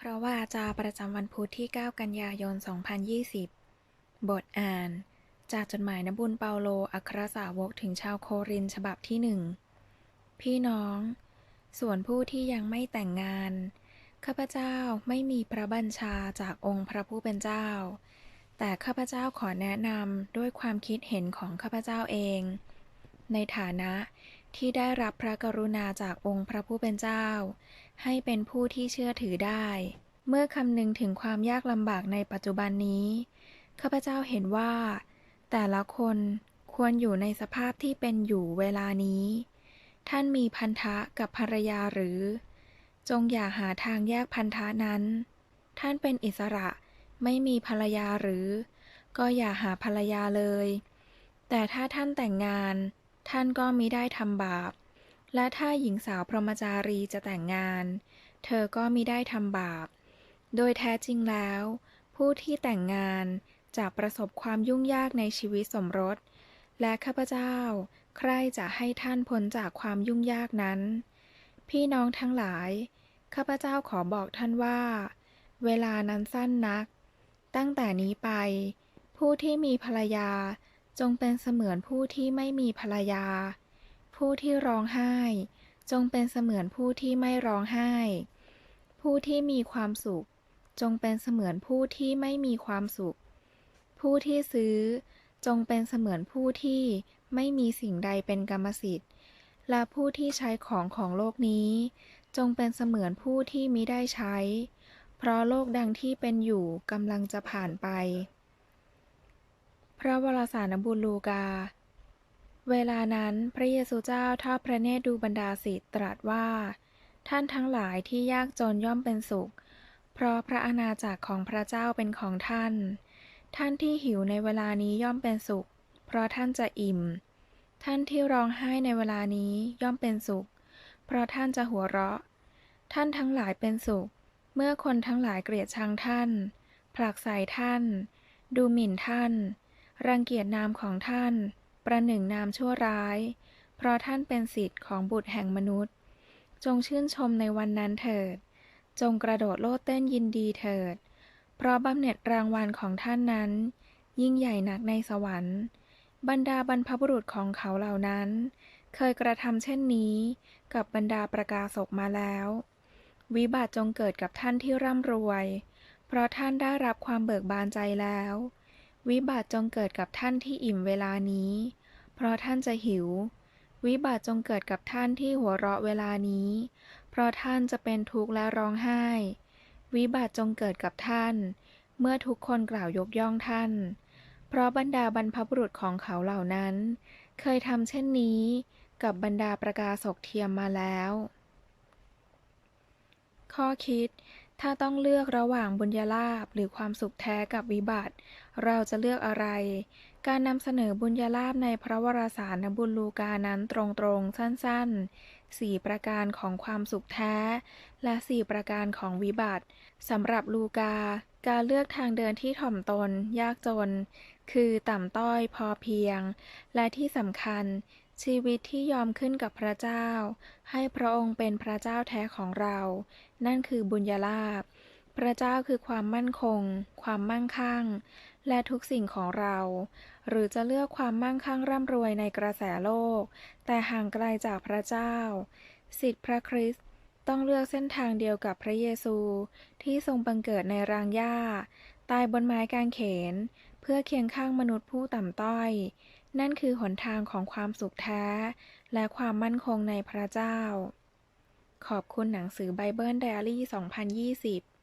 เพราะว่าจาประจำวันพุธที่ 9 กันยายน 2020 บทอ่าน จากจดหมายนบุญเปาโล อัครสาวกถึงชาวโครินฉบับที่หนึ่ง พี่น้อง ส่วนผู้ที่ยังไม่แต่งงาน ข้าพเจ้าไม่มีพระบัญชาจากองค์พระผู้เป็นเจ้า แต่ข้าพเจ้าขอแนะนำด้วยความคิดเห็นของข้าพเจ้าเอง ในฐานะ ที่ได้รับพระกรุณาจากองค์พระผู้เป็นเจ้า ให้เป็นผู้ที่เชื่อถือได้ เมื่อคำนึงถึงความยากลำบากในปัจจุบันนี้ข้าพเจ้าเห็นว่า แต่ละคนควรอยู่ในสภาพที่เป็นอยู่เวลานี้ ท่านมีพันธะกับภรรยาหรือ จงอย่าหาทางแยกพันธะนั้น ท่านเป็นอิสระไม่มีภรรยาหรือ ก็อย่าหาภรรยาเลย แต่ถ้าท่านแต่งงาน ท่านก็มิได้ทำบาป และถ้าหญิงสาวพรหมจารีจะแต่งงาน เธอก็มิได้ทำบาป โดยแท้จริงแล้ว ผู้ที่แต่งงานจะประสบความยุ่งยากในชีวิตสมรส และข้าพเจ้า ใคร่จะให้ท่านพ้นจากความยุ่งยากนั้น พี่น้องทั้งหลาย ข้าพเจ้าขอบอกท่านว่า เวลานั้นสั้นนัก ตั้งแต่นี้ไป ผู้ที่มีภรรยา จงเป็นเสมือนผู้ที่ไม่มีภรรยา ผู้ที่ร้องไห้ จงเป็นเสมือนผู้ที่ไม่ร้องไห้ ผู้ที่มีความสุข จงเป็นเสมือนผู้ที่ไม่มีความสุข ผู้ที่ซื้อ จงเป็นเสมือนผู้ที่ไม่มีสิ่งใดเป็นกรรมสิทธิ์ และผู้ที่ใช้ของของโลกนี้ จงเป็นเสมือนผู้ที่มิได้ใช้ เพราะโลกดังที่เป็นอยู่กำลังจะผ่านไป พระวรสารบุญลูกา เวลานั้นพระเยซูเจ้าทอดพระเนตรดูบรรดาศิษย์ตรัสว่า ท่านทั้งหลายที่ยากจนย่อมเป็นสุข เพราะพระอาณาจักรของพระเจ้าเป็นของท่าน ท่านที่หิวในเวลานี้ย่อมเป็นสุข เพราะท่านจะอิ่ม ท่านที่ร้องไห้ในเวลานี้ย่อมเป็นสุข เพราะท่านจะหัวเราะ ท่านทั้งหลายเป็นสุข เมื่อคนทั้งหลายเกลียดชังท่านผลักใส่ท่าน ดูหมิ่นท่าน รังเกียจนามของท่าน ประหนึ่งนามชั่วร้าย เพราะท่านเป็นสิทธิ์ของบุตรแห่งมนุษย์ จงชื่นชมในวันนั้นเถิด จงกระโดดโลดเต้นยินดีเถิด เพราะบำเหน็จรางวัลของท่านนั้น ยิ่งใหญ่นักในสวรรค์ บรรดาบรรพบุรุษของเขาเหล่านั้น เคยกระทำเช่นนี้ กับบรรดาประกาศกมาแล้ว วิบัติจงเกิดกับท่านที่ร่ำรวย เพราะท่านได้รับความเบิกบานใจแล้ว วิบัติจงเกิดกับท่านที่อิ่มเวลานี้ เพราะท่านจะหิว วิบัติจงเกิดกับท่านที่หัวเราะเวลานี้ เพราะท่านจะเป็นทุกข์และร้องไห้ วิบัติจงเกิดกับท่าน เมื่อทุกคนกล่าวยกย่องท่าน เพราะบรรดาบรรพบุรุษของเขาเหล่านั้น เคยทำเช่นนี้กับบรรดาประกาศกเทียมมาแล้ว ข้อคิด ถ้าต้องเลือกระหว่างบุญญาลาภหรือความสุขแท้กับวิบัติ เราจะเลือกอะไร การนำเสนอบุญญาลาภในพระวรสารนบุญลูกานั้นตรงๆ สั้นๆสี่ประการของความสุขแท้ และสี่ประการของวิบัติสำหรับลูกา การเลือกทางเดินที่ถ่อมตน ยากจน คือต่ำต้อยพอเพียง และที่สำคัญ ชีวิตที่ยอมขึ้นกับพระเจ้า ให้พระองค์เป็นพระเจ้าแท้ของเรา นั่นคือบุญญาลาภพระเจ้าคือความมั่นคง ความมั่งคั่ง และทุกสิ่งของเรา หรือจะเลือกความมั่งคั่งร่ำรวยในกระแสโลก แต่ห่างไกลจากพระเจ้า สิทธิพระคริสต์ต้องเลือกเส้นทางเดียวกับพระเยซูที่ทรงบังเกิดในรางหญ้า ตายบนไม้กางเขน เพื่อเคียงข้างมนุษย์ผู้ต่ำต้อย นั่นคือหนทางของความสุขแท้ และความมั่นคงในพระเจ้า ขอบคุณหนังสือไบเบิลไดอารี่ 2020